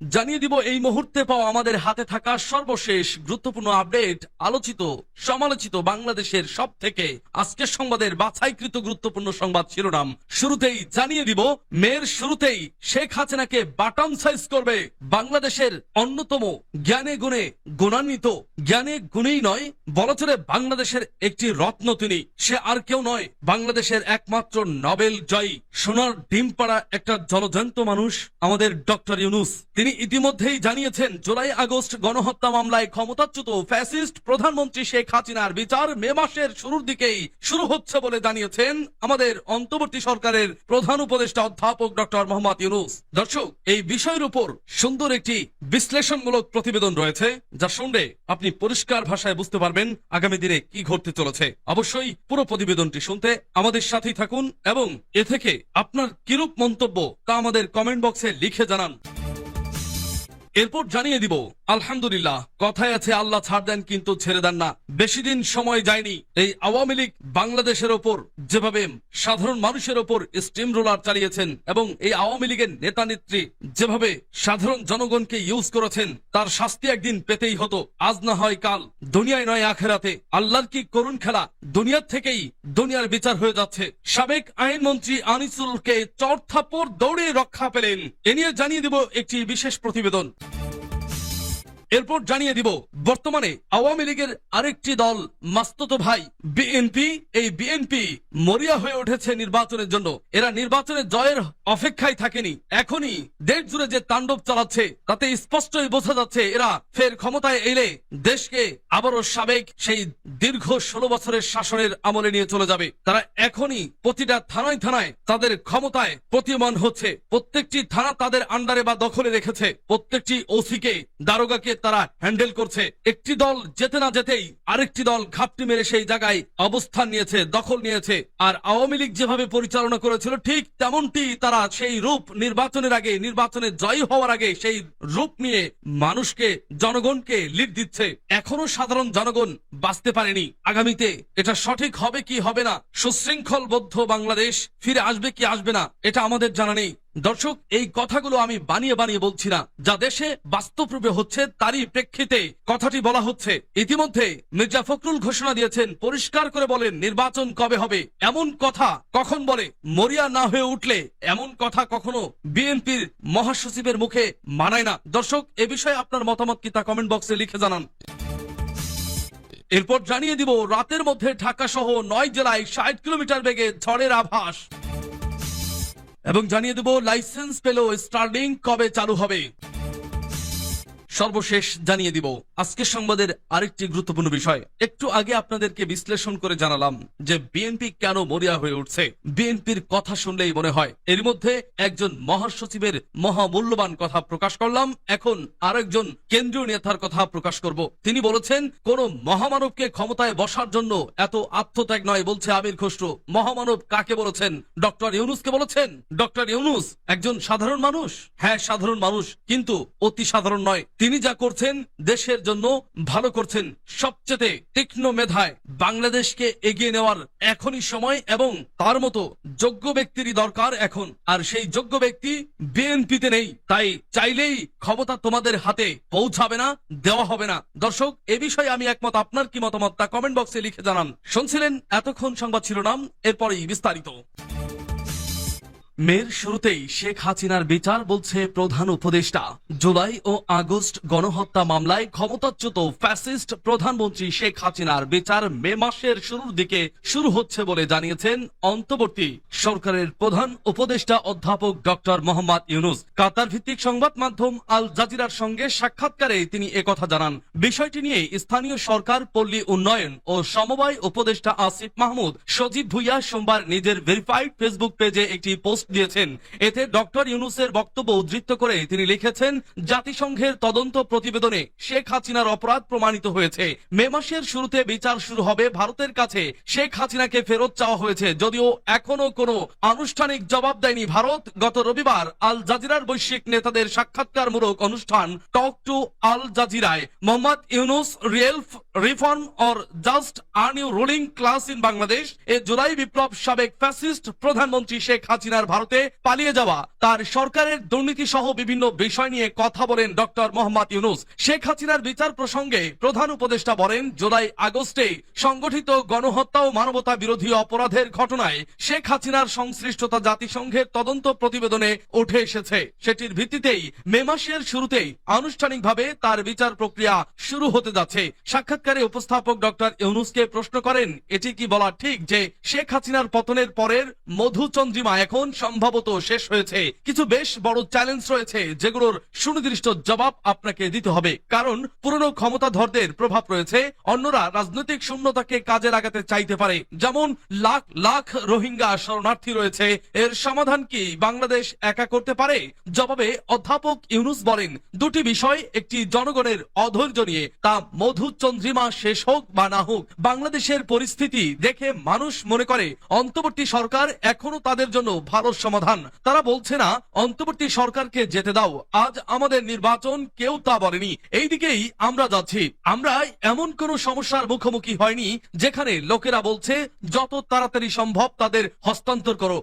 জানিয়ে দিব এই মুহূর্তে পাওয়া আমাদের হাতে থাকা সর্বশেষ গুরুত্বপূর্ণ আপডেট, আলোচিত, সমালোচিত বাংলাদেশের সব থেকে আজকের সংবাদের বাছাইকৃত গুরুত্বপূর্ণ সংবাদ শিরোনাম। শুরুতেই জানিয়ে দিব, মেয়ের শুরুতেই শেখ হাসিনাকে বাটন সাইজ করবে বাংলাদেশের অন্যতম জ্ঞানে গুণে গুণান্বিত। জ্ঞানে গুণেই নয়, বলচরে বাংলাদেশের একটি রত্ন তিনি সে আর কেউ নয়, বাংলাদেশের একমাত্র নবেল জয়ী, সোনার ডিম পাড়া একটা জলজন্ত মানুষ, আমাদের ডক্টর ইউনুস। তিনি ইতিমধ্যেই জানিয়েছেন, জুলাই আগস্ট গণহত্যা মামলায় ক্ষমতাচ্যুত ফ্যাসিস্ট প্রধানমন্ত্রী শেখ হাসিনার বিচার মে মাসের শুরুর দিকেই শুরু হচ্ছে বলে জানিয়েছেন আমাদের অন্তর্বর্তী সরকারের প্রধান উপদেষ্টা অধ্যাপক ডক্টর মোহাম্মদ ইউনুস। দর্শক, এই বিষয়ের উপর সুন্দর একটি বিশ্লেষণমূলক প্রতিবেদন রয়েছে, যা শুনলে আপনি পরিষ্কার ভাষায় বুঝতে পারবেন আগামী দিনে কি ঘটতে চলেছে। অবশ্যই পুরো প্রতিবেদনটি শুনতে আমাদের সাথেই থাকুন এবং এ থেকে আপনার কিরূপ মন্তব্য তা আমাদের কমেন্ট বক্সে লিখে জানান। এরপর জানিয়ে দিব আলহামদুলিল্লাহ, কথায় আছে, আল্লাহ ছাড় দেন কিন্তু ছেড়ে দেন না। বেশি দিন সময় যায়নি এই আওয়ামী লীগ বাংলাদেশের ওপর, যেভাবে সাধারণ মানুষের ওপর স্টিম রোলার চালিয়েছেন এবং এই আওয়ামী লীগের নেতা নেত্রী যেভাবে সাধারণ জনগণকে ইউজ করেছেন, তার শাস্তি একদিন পেতেই হতো। আজ না হয় কাল, দুনিয়ায় নয় আখেরাতে। আল্লাহর কি করুণ খেলা, দুনিয়ার থেকেই দুনিয়ার বিচার হয়ে যাচ্ছে। সাবেক আইনমন্ত্রী আনিসুলকে চড়থাপ্পড় দৌড়ে রক্ষা পেলেন। এ নিয়ে জানিয়ে দিব একটি বিশেষ প্রতিবেদন। এরপর জানিয়ে দিব, বর্তমানে আওয়ামী লীগের আরেকটি দল মাস্তত ভাই, বিএনপি। এই বিএনপি মরিয়া হয়ে উঠেছে নির্বাচনের জন্য। এরা নির্বাচনের জয়ের অপেক্ষায় থাকেনি। এখনই দেশ জুড়ে যে তাণ্ডব চালাচ্ছে, তাতে স্পষ্টই বোঝা যাচ্ছে এরা ফের ক্ষমতায় এলে দেশকে আবারও সাবেক সেই দীর্ঘ ষোলো বছরের শাসনের আমলে নিয়ে চলে যাবে। তারা এখনই প্রতিটা থানায় থানায় তাদের ক্ষমতায় প্রতীয়মান হচ্ছে। প্রত্যেকটি থানা তাদের আন্ডারে বা দখলে রেখেছে। প্রত্যেকটি ওসিকে, দারোগাকে তারা হ্যান্ডেল করছে। একটি দল যেতে না যেতেই আরেকটি দল ঘাপটি মেরে সেই জায়গায় অবস্থান নিয়েছে, দখল নিয়েছে। আর আওয়ামী লীগ যেভাবে পরিচালনা করেছিল, ঠিক তেমনটি তারা সেই রূপ নির্বাচনের আগে, নির্বাচনে জয়ী হওয়ার আগে সেই রূপ নিয়ে মানুষকে, জনগণকে লিড দিচ্ছে। এখনও সাধারণ জনগণ বাঁচতে পারেনি। আগামীতে এটা সঠিক হবে কি হবে না? সুশৃঙ্খলবদ্ধ বাংলাদেশ ফিরে আসবে কি আসবে না? এটা আমাদের জানা নেই। দর্শক, এই কথাগুলো আমি বানিয়ে বানিয়ে বলছি না। যা দেশে বাস্তবরূপে হচ্ছে, তারই প্রেক্ষিতে কথাটি বলা হচ্ছে। ইতিমধ্যে মির্জা ফখরুল ঘোষণা দিয়েছেন, পরিষ্কার করে বলেন নির্বাচন কবে হবে। এমন কথা কখন বলে? মরিয়া না হয়ে উঠলে এমন কথা কখনো বিএনপির মহাসচিবের মুখে মানায় না। দর্শক, এ বিষয়ে আপনার মতামত কি তা কমেন্ট বক্সে লিখে জানান। এরপর জানিয়ে দিব, রাতের মধ্যে ঢাকা সহ নয় জেলায় ষাট কিলোমিটার বেগে ঝড়ের আভাস। এবং জানিয়ে দেবো লাইসেন্স পেলেও স্টার্লিং কবে চালু হবে? সর্বশেষ জানিয়ে দিব। আজকের সংবাদের আরেকটি গুরুত্বপূর্ণ বিষয়। একটু আগে আপনাদেরকে বিশ্লেষণ করে জানালাম যে বিএনপি কেন মরিয়া হয়ে উঠছে। বিএনপির কথা শুনলেই মনে হয়। এর মধ্যে একজন মহাসচিবের মহামূল্যবান কথা প্রকাশ করলাম। এখন আরেকজন কেন্দ্রীয় নেতার কথা প্রকাশ করব। তিনি বলেছেন, কোন মহামানবকে ক্ষমতায় বসার জন্য এত আত্মত্যাগ নয় বলছে আমির খসরু। মহামানব কাকে বলেছেন? ডক্টর ইউনুসকে বলেছেন? ডক্টর ইউনুস একজন সাধারণ মানুষ? হ্যাঁ সাধারণ মানুষ, কিন্তু অতি সাধারণ নয়। তিনি যা করছেন দেশের জন্য ভালো করছেন। সবচেয়ে তীক্ষ্ণ মেধায় বাংলাদেশকে এগিয়ে নেওয়ার এখনই সময় এবং তার মতো যোগ্য ব্যক্তিরই দরকার এখন। আর সেই যোগ্য ব্যক্তি বিএনপিতে নেই, তাই চাইলেই ক্ষমতা তোমাদের হাতে পৌঁছাবে না, দেওয়া হবে না। দর্শক, এ বিষয়ে আমি একমত। আপনার কি মতামত তা কমেন্ট বক্সে লিখে জানান। শুনছিলেন এতক্ষণ সংবাদ শিরোনাম, এরপরেই বিস্তারিত। মের শুরুতেই শেখ হাসিনার বিচার বলছে প্রধান উপদেষ্টা। জুলাই ও আগস্ট গণহত্যা মামলায় ক্ষমতাচ্যুত ফ্যাসিস্ট প্রধানমন্ত্রী শেখ হাসিনার বিচার মে মাসের শুরুর দিকে শুরু হচ্ছে বলে জানিয়েছেন অন্তর্বর্তী সরকারের প্রধান উপদেষ্টা অধ্যাপক ডক্টর মোহাম্মদ ইউনুস। কাতার ভিত্তিক সংবাদ মাধ্যম আল জাজিরার সঙ্গে সাক্ষাৎকারে তিনি একথা জানান। বিষয়টি নিয়ে স্থানীয় সরকার, পল্লী উন্নয়ন ও সমবায় উপদেষ্টা আসিফ মাহমুদ সজীব ভুইয়া সোমবার নিজের ভেরিফাইড ফেসবুক পেজে একটি পোস্ট দিয়েছেন। এতে ডক্টর ইউনুসের বক্তব্য উদ্ধৃত করে তিনি লিখেছেন, জাতিসংঘের তদন্ত প্রতিবেদনে শেখ হাসিনার অপরাধ প্রমাণিত হয়েছে। মে মাসের শুরুতে বিচার শুরু হবে ভারতের কাছে। শেখ হাসিনাকে ফেরত চাওয়া হয়েছে যদিও এখনও কোনো আনুষ্ঠানিক জবাব দেয়নি ভারত। গত রবিবার আল জাজিরার বৈশ্বিক নেতাদের সাক্ষাৎকারমূলক অনুষ্ঠান টক টু আল জাজিরায়। Mohammad Yunus রিয়েলফ reform or just a new ruling class in Bangladesh এ জুলাই বিপ্লব সাবেক ফ্যাসিস্ট প্রধানমন্ত্রী শেখ হাসিনার ভারতে পালিয়ে যাওয়া। তার সরকারের দুর্নীতি সহ বিভিন্ন বিষয় নিয়ে কথা বলেন ডক্টর মোহাম্মদ ইউনুস। শেখ হাসিনার বিচার প্রসঙ্গে প্রধান উপদেষ্টা বলেন, জুলাই আগস্টে সংগঠিত গণহত্যা ও মানবতা বিরোধী অপরাধের ঘটনায় শেখ হাসিনার সংশ্লিষ্টতা জাতিসংঘের তদন্ত প্রতিবেদনে উঠে এসেছে। সেটির ভিত্তিতেই মে মাসের শুরুতেই আনুষ্ঠানিকভাবে তার বিচার প্রক্রিয়া শুরু হতে যাচ্ছে। সাক্ষাৎকারে উপস্থাপক ডক্টর ইউনুসকে প্রশ্ন করেন, এটি কি বলা ঠিক যে শেখ হাসিনার পতনের পরের মধুচন্দ্রিমা এখন সম্ভবত শেষ হয়েছে? কিছু বেশ বড় চ্যালেঞ্জ রয়েছে যেগুলোর সুনির্দিষ্ট জবাব আপনাকে দিতে হবে। কারণ পুরনো ক্ষমতাধরদের প্রভাব রয়েছে, অন্যরা রাজনৈতিক শূন্যতাকে কাজে লাগাতে চাইতে পারে। যেমন লাখ লাখ রোহিঙ্গা শরণার্থী রয়েছে, এর সমাধান কি বাংলাদেশ একা করতে পারে? জবাবে অধ্যাপক ইউনুস বলেন, দুটি বিষয় একটি জনগণের অধৈর্য নিয়ে, তা মধুচন্দ্রিমা শেষ হোক বা না হোক, বাংলাদেশের পরিস্থিতি দেখে মানুষ মনে করে, অন্তর্বর্তী সরকার এখনও তাদের জন্য ভালো সমাধান। তারা বলছে না, অন্তর্বর্তী সরকারকে যেতে দাও, আজ আমাদের নির্বাচন কেউ তা বলেনি। এই দিকেই আমরা যাচ্ছি। আমরা এমন কোন সমস্যার মুখোমুখি হয়নি, যেখানে লোকেরা বলছে, যত তাড়াতাড়ি সম্ভব তাদের হস্তান্তর করো।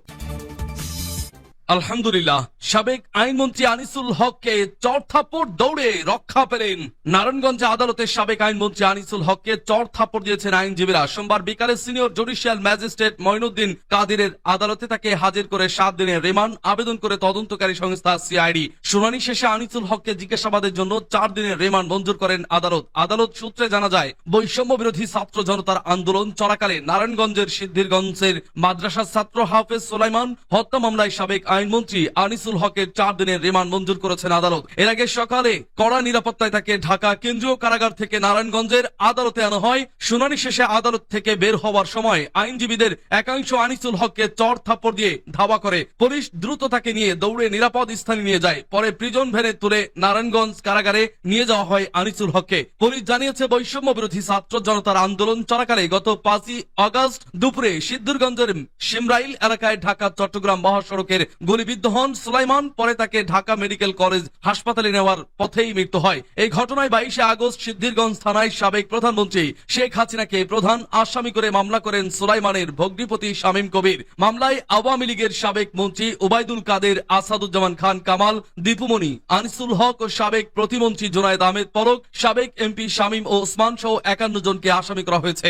আলহামদুলিল্লাহ, সাবেক আইনমন্ত্রী আনিসুল হককে চড়থাপ্পড় দৌড়ে রক্ষা পেলেন। নারায়ণগঞ্জে আদালতের সাবেক আইনমন্ত্রী আনিসুল হককে চড় থাপ্পড় দিয়েছেন আইনজীবীরা। সোমবার বিকালে সিনিয়র জুডিশিয়াল ম্যাজিস্ট্রেট মইনুদ্দিন কাদিরের আদালতে তাকে হাজির করে সাত দিনের রিমান্ড আবেদন করে তদন্তকারী সংস্থা সিআইডি। শুনানি শেষে আনিসুল হককে জিজ্ঞাসাবাদের জন্য চার দিনের রিমান্ড মঞ্জুর করেন আদালত। আদালত সূত্রে জানা যায়, বৈষম্য বিরোধী ছাত্র জনতার আন্দোলন চলাকালে নারায়ণগঞ্জের সিদ্ধিরগঞ্জের মাদ্রাসার ছাত্র হাফেজ সোলাইমান হত্যা মামলায় সাবেক আইনমন্ত্রী আনিসুল হকের চার দিনের রিমান্ড মঞ্জুর করেছেন আদালত। এর আগে সকালে কড়া নিরাপত্তায় তাকে ঢাকা কেন্দ্রীয় কারাগার থেকে নারায়ণগঞ্জের আদালতে আনা হয়। শুনানি শেষে আদালত থেকে বের হওয়ার সময় আইনজীবীদের একাংশ আনিসুল হককে চর থাপ্পড় দিয়ে ধাওয়া করে। পুলিশ দ্রুত তাকে নিয়ে দৌড়ে নিরাপদ স্থানে নিয়ে যায়। পরে প্রিজন ভ্যানে তুলে নারায়ণগঞ্জ কারাগারে নিয়ে যাওয়া হয় আনিসুল হককে। পুলিশ জানিয়েছে, বৈষম্য বিরোধী ছাত্র জনতার আন্দোলন চলাকালে গত পাঁচই আগস্ট দুপুরে সিদ্ধুরগঞ্জের সিমরাইল এলাকায় ঢাকা চট্টগ্রাম মহাসড়কের গুলিবিদ্ধ হন সুলাইমান, পরে তাকে ঢাকা মেডিকেল কলেজ হাসপাতালে নেওয়ার পথেই মৃত্যু হয়। এই ঘটনায় বাইশে আগস্ট সিদ্ধিরগঞ্জ থানায় সাবেক প্রধানমন্ত্রী শেখ হাসিনাকে প্রধান আসামি করে মামলা করেন সুলাইমানের ভগ্নিপতি শামীম কবির। মামলায় আওয়ামী লীগের সাবেক মন্ত্রী ওবায়দুল কাদের, আসাদুজ্জামান খান কামাল, দীপুমণি, আনিসুল হক ও সাবেক প্রতিমন্ত্রী জোনায়েদ আহমেদ পরক, সাবেক এমপি শামীম ও ওসমান সহ একান্ন জনকে আসামি করা হয়েছে।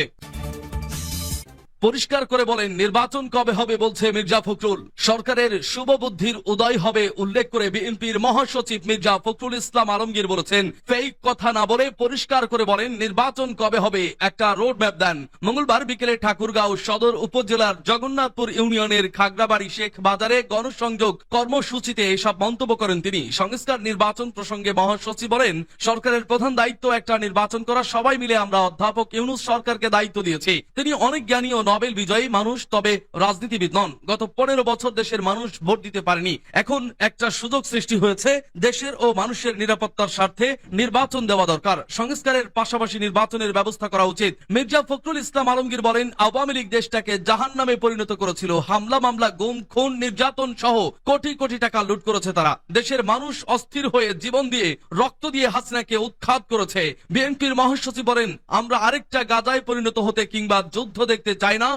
পরিষ্কার করে বলেন, নির্বাচন কবে হবে বলছে মির্জা ফখরুল। সরকারের শুভ বুদ্ধির উদয় হবে উল্লেখ করে বিএনপির মহাসচিব মির্জা ফখরুল ইসলাম আলমগীর বলেছেন, ফেক কথা না বলে পরিষ্কার করে বলেন, নির্বাচন কবে হবে? একটা রোড ম্যাপ দেন। মঙ্গলবার বিকেলে ঠাকুরগাঁও সদর উপজেলার জগন্নাথপুর ইউনিয়নের খাগড়াবাড়ি শেখ বাজারে গণসংযোগ কর্মসূচিতে এসব মন্তব্য করেন তিনি। সংস্কার নির্বাচন প্রসঙ্গে মহাসচিব বলেন, সরকারের প্রধান দায়িত্ব একটা নির্বাচন করা, সবাই মিলে আমরা অধ্যাপক ইউনুস সরকারকে দায়িত্ব দিয়েছি। তিনি অনেক জ্ঞানী ও নোবেল বিজয়ী মানুষ, তবে রাজনীতিবিদ নন। গত পনেরো বছর দেশের মানুষ ভোট দিতে পারেনি। এখন একটা সুযোগ সৃষ্টি হয়েছে, দেশের ও মানুষের নিরাপত্তার স্বার্থে নির্বাচন দেওয়া দরকার। সংস্কারের পাশাপাশি নির্বাচনের ব্যবস্থা করা উচিত। মির্জা ফখরুল ইসলাম আলমগীর বলেন, আওয়ামী লীগ দেশটাকে জাহান নামে পরিণত করেছিল। হামলা, মামলা, গুম, খুন, নির্যাতন সহ কোটি কোটি টাকা লুট করেছে তারা। দেশের মানুষ অস্থির হয়ে জীবন দিয়ে রক্ত দিয়ে হাসিনাকে উৎখাত করেছে। বিএনপির মহাসচিব বলেন, আমরা আরেকটা গাজায় পরিণত হতে কিংবা যুদ্ধ দেখতে চাই না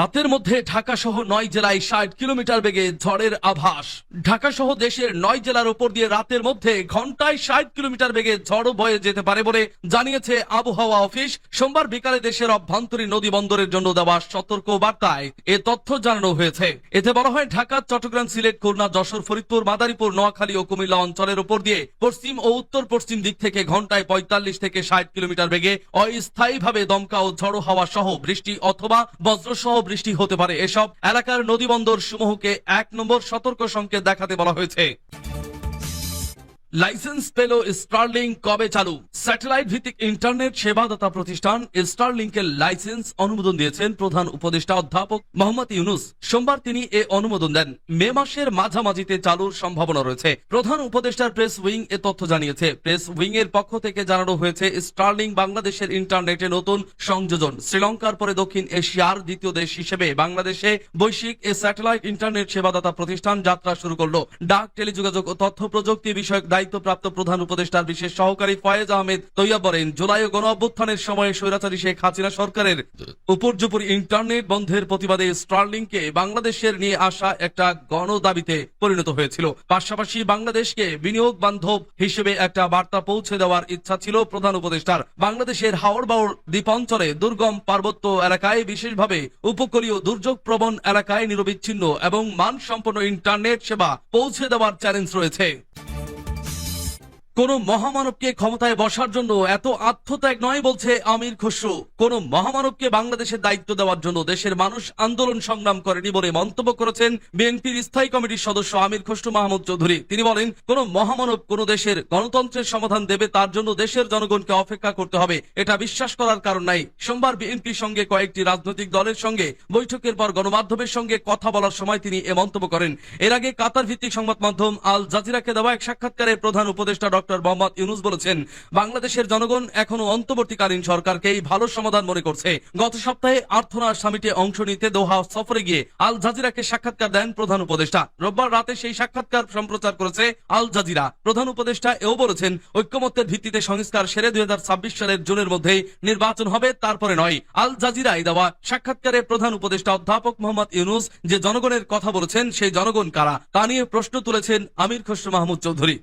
রাতের মধ্যে ঢাকা সহ নয় জেলায় ষাট কিলোমিটার বেগে ঝড়ের আভাস। ঢাকা সহ দেশের নয় জেলার উপর দিয়ে রাতের মধ্যে ঘন্টায় ষাট কিলোমিটার বেগে ঝড় বয়ে যেতে পারে বলে জানিয়েছে আবহাওয়া অফিস। সোমবার বিকালে দেশের অভ্যন্তরীণ নদী বন্দরের জন্য দেওয়া সতর্ক বার্তায় এ তথ্য জানানো হয়েছে। এতে বলা হয়, ঢাকা, চট্টগ্রাম, সিলেট, খুলনা, যশোর, ফরিদপুর, মাদারীপুর, নোয়াখালী ও কুমিল্লা অঞ্চলের উপর দিয়ে পশ্চিম ও উত্তর পশ্চিম দিক থেকে ঘন্টায় পঁয়তাল্লিশ থেকে ষাট কিলোমিটার বেগে অস্থায়ীভাবে দমকা ও ঝড়ো হাওয়া সহ বৃষ্টি অথবা বজ্রসহ বৃষ্টি হতে পারে। এসব এলাকার নদীবন্দর সমূহকে এক নম্বর সতর্ক সংকেত দেখাতে বলা হয়েছে। লাইসেন্স পেল স্টারলিং কবে চালু? স্যাটেলাইট ভিত্তিক ইন্টারনেট সেবাদাতা প্রতিষ্ঠান স্টারলিংকের লাইসেন্স অনুমোদন দিয়েছেন প্রধান উপদেষ্টা অধ্যাপক মোহাম্মদ ইউনুস। সোমবার তিনি এ অনুমোদন দেন। মে মাসের মাঝামাঝিতে চালুর সম্ভাবনা রয়েছে। প্রধান উপদেষ্টার প্রেস উইং এ তথ্য জানিয়েছে। প্রেস উইং এর পক্ষ থেকে জানানো হয়েছে স্টারলিং বাংলাদেশের ইন্টারনেটে নতুন সংযোজন। শ্রীলঙ্কার পরে দক্ষিণ এশিয়ার দ্বিতীয় দেশ হিসেবে বাংলাদেশে বৈশ্বিক এ স্যাটেলাইট ইন্টারনেট সেবাদাতা প্রতিষ্ঠান যাত্রা শুরু করল। ডাক, টেলিযোগাযোগ ও তথ্য প্রযুক্তি বিষয়ক দায়িত্ব দায়িত্বপ্রাপ্ত প্রধান উপদেষ্টার বিশেষ সহকারী ফয়েজ আহমেদ তৈয়া বলেন জুলাই ও গণ অভ্যুত্থানের সময়ে স্বৈরাচারী শেখ হাসিনা সরকারের উপর্যুপরি ইন্টারনেট বন্ধের প্রতিবাদে স্টারলিংকে বাংলাদেশের নিয়ে আসা একটা গণ দাবিতে পরিণত হয়েছিল। পাশাপাশি বাংলাদেশকে বিনিয়োগ বান্ধব হিসেবে একটা বার্তা পৌঁছে দেওয়ার ইচ্ছা ছিল প্রধান উপদেষ্টার। বাংলাদেশের হাওড় বাউড় দ্বীপাঞ্চলে দুর্গম পার্বত্য এলাকায় বিশেষভাবে উপকূলীয় দুর্যোগ প্রবণ এলাকায় নিরবিচ্ছিন্ন এবং মানসম্পন্ন ইন্টারনেট সেবা পৌঁছে দেওয়ার চ্যালেঞ্জ রয়েছে। কোন মহামানবকে ক্ষমতায় বসার জন্য এত আত্মত্যাগ নয় বলছে আমির খসরু। কোন মহামানবকে বাংলাদেশের দায়িত্ব দেওয়ার জন্য দেশের মানুষ আন্দোলন সংগ্রাম করেনি বলে মন্তব্য করেছেন বিএনপির স্থায়ী কমিটির সদস্য আমির খসরু মাহমুদ চৌধুরী। তিনি বলেন, কোন মহামানব কোন দেশের গণতন্ত্রের সমাধান দেবে তার জন্য দেশের জনগণকে অপেক্ষা করতে হবে। এটা বিশ্বাস করার কারণ নাই। সোমবার বিএনপির সঙ্গে কয়েকটি রাজনৈতিক দলের সঙ্গে বৈঠকের পর গণমাধ্যমের সঙ্গে কথা বলার সময় তিনি এ মন্তব্য করেন। এর আগে কাতার ভিত্তিক সংবাদ মাধ্যম আল জাজিরাকে দেওয়া এক সাক্ষাৎকারে প্রধান উপদেষ্টা ডক্টর মোহাম্মদ ইউনুস বলেছেন, বাংলাদেশের জনগণ এখনও অন্তর্বর্তীকালীন সরকারকেই ভালো সমাধান মনে করছে। গত সপ্তাহে আর্থনা সামিটে অংশ নিতে দোহা সফরে গিয়ে আল জাজিরাকে সাক্ষাৎকার দেন প্রধান উপদেষ্টা। রোববার রাতে সেই সাক্ষাৎকার সম্প্রচার করেছে আল জাজিরা। প্রধান উপদেষ্টা এও বলেছেন, ঐক্যমত্যের ভিত্তিতে সংস্কার সেরে দুই হাজার ছাব্বিশ সালের জুনের মধ্যেই নির্বাচন হবে, তারপরে নয়। আল জাজিরায় দেওয়া সাক্ষাৎকারে প্রধান উপদেষ্টা অধ্যাপক মোহাম্মদ ইউনুস যে জনগণের কথা বলেছেন, সেই জনগণ কারা? তা নিয়ে প্রশ্ন তুলেছেন আমির খসরু মাহমুদ চৌধুরী।